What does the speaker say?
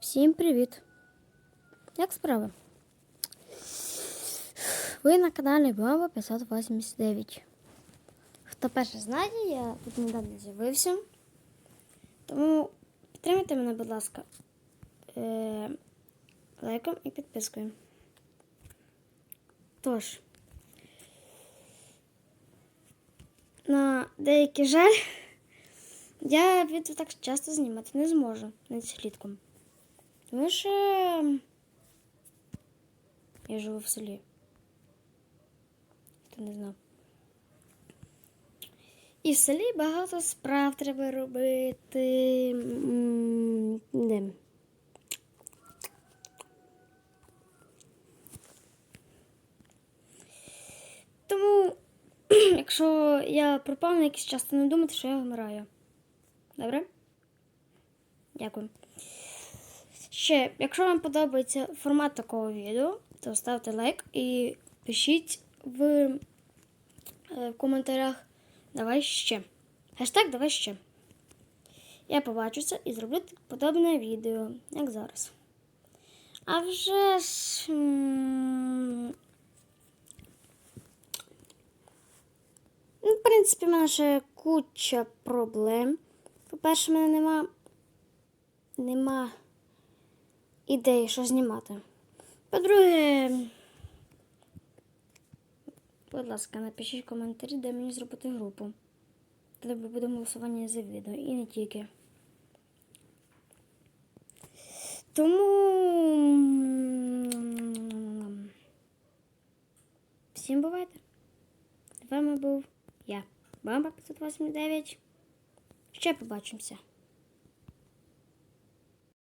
Всім привіт! Як справи? Ви на каналі Бомба 589. Хто перше знає, я тут недавно з'явився. Тому підтримайте мене, будь ласка, е- лайком і підпискою. Тож, на деякий жаль, я відео так часто знімати не зможу навіть слідком. Тому що я живу в селі. Хто не знав. І в селі багато справ треба робити. Де? Тому, якщо я пропав на якийсь час, то не думайте, що я вмираю. Добре? Дякую. Ще, якщо вам подобається формат такого відео, то ставте лайк і пишіть в, е, в коментарях давай ще. Хештег давай ще. Я побачу це і зроблю подобне відео, як зараз. А вже ж. Ну, в принципі, в мене ще куча проблем. По-перше, в мене нема. Нема ідеї, що знімати. По-друге, будь ласка, напишіть коментарі, де мені зробити групу. Де буде голосування за відео і не тільки. Тому всім бувайте. З вами був я, Бамба 589. Ще побачимося.